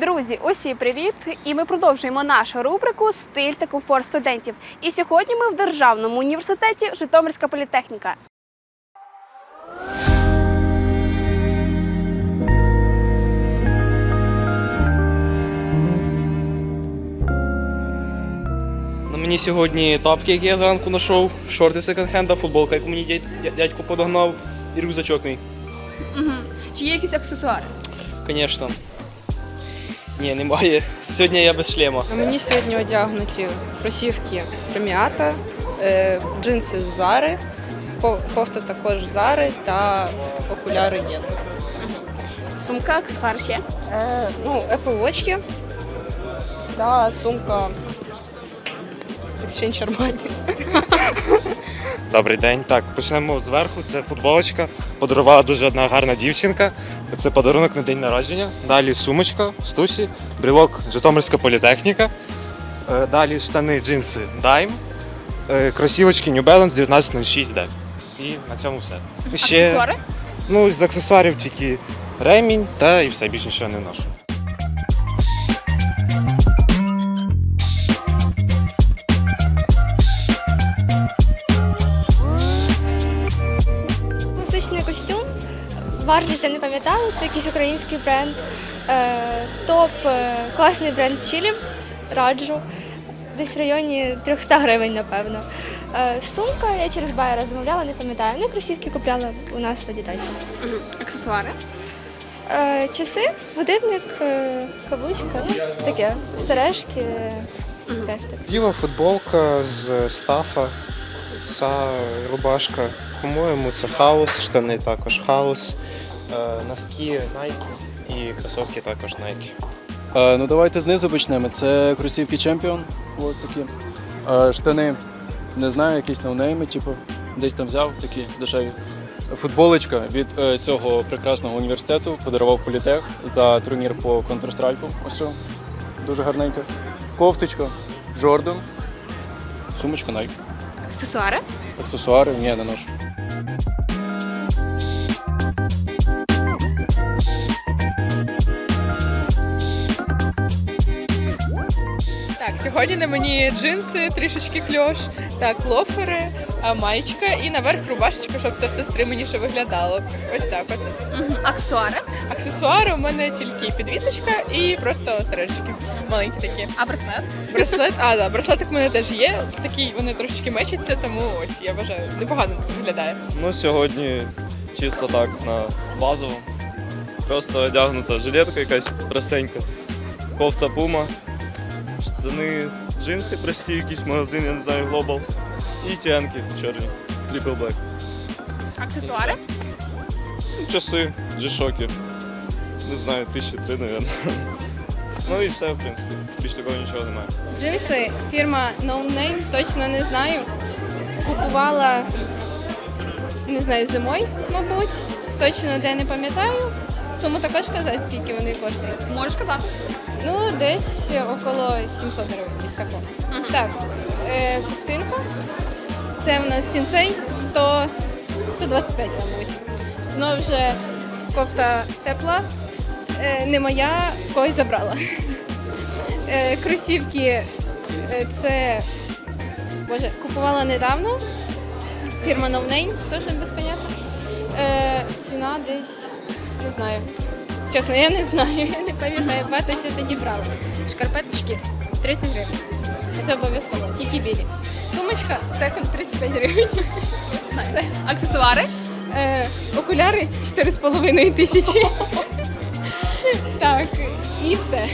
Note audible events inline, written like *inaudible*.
Друзі, усі привіт! І ми продовжуємо нашу рубрику Стиль та комфорт студентів. І сьогодні ми в Державному університеті Житомирська політехніка. На мені сьогодні тапки, які я зранку знайшов, шорти секонд-хенда, футболка, яку мені дядь- дядько подогнав, і рюкзачок мій. Угу. Чи є якісь аксесуари? Звісно. Ні, немає. Сьогодні я без шлема. Мені сьогодні одягнуті кросівки преміата, джинси з Зари, ко- кофта також Зари та окуляри Єс. Сумка, аксесуари ще. Е, ну, Apple Watch є та сумка Exchange Armani. *laughs* Добрий день. Так, почнемо зверху. Це футболочка. Подарувала дуже одна гарна дівчинка. Це подарунок на день народження. Далі сумочка, стусі, брілок Житомирська політехніка. Е, Далі штани, джинси Dime. Е, Кросівочки New Balance 1906D. І на цьому все. Ще, Аксесуари? ну, з аксесуарів тільки ремінь та і все, більше нічого не ношу. Вартість я не пам'ятаю, це якийсь український бренд. Е, топ е, класний бренд Чілі, раджу. Десь в районі 300 гривень, напевно. Е, сумка я через Байера замовляла, не пам'ятаю. Ну, кросівки купляла у нас в Адідасі. Угу. Аксесуари. Е, часи, годинник, е, каблучка, ну таке, сережки, хрестик. Біла футболка з стафа, ця рубашка, по-моєму, це хаос, штани також хаос, е, носки Nike і кросівки також Nike. Е, ну давайте знизу почнемо. Це кросівки Champion. От такі. Е, штани, не знаю, якісь ноунейми, типу, десь там взяв такі дешеві. Футболочка від е, цього прекрасного університету подарував політех за турнір по Counter-Strike. Ось цього. Дуже гарненька. Кофточка, Jordan, сумочка Nike. Аксесуари. Аксесуари, ні, не ношу. Сьогодні на мені джинси, трішечки кльош, так, лофери, а, маєчка і наверх рубашечка, щоб це все стриманіше виглядало. Ось так от. Угу. Аксесуари. Аксесуари у мене тільки підвісочка і просто сережечки маленькі такі. А браслет? Браслет, а да, браслетик у мене теж є. Такі вони трошечки мечаться, тому ось я вважаю, непогано виглядає. Ну, сьогодні чисто так на базово. Просто одягнута жилетка якась простенька, кофта пума, штани, джинси прості, якийсь магазин, я не знаю, Global. І тянки чорні, Triple Black. Аксесуари. Ну, Часи, джишоки. Не знаю, тисячі три, мабуть. Ну і все, в принципі. Більш такого нічого немає. Джинси, фірма No Name, точно не знаю. Купувала, не знаю, зимою, мабуть. Точно де не пам'ятаю. Суму також казати, скільки вони коштують. Можеш казати. Ну, десь около 700 гривень, десь тако. Так, е, ковтинка. Це у нас сінсей 100, 125, мабуть. Знову вже кофта тепла. Е, не моя, когось забрала. *laughs* Е, кросівки е, це боже, купувала недавно. Фірма No Name, теж без поняття. Е, ціна десь не знаю. Чесно, я не знаю, *laughs* я не пам'ятаю, багато чого тоді брала. Шкарпеточки 30 гривень. Це обов'язково, тільки білі. Сумочка секонд 35 гривень. Все. Аксесуари. Е, окуляри 4,5 тисячі. *laughs* так, і все.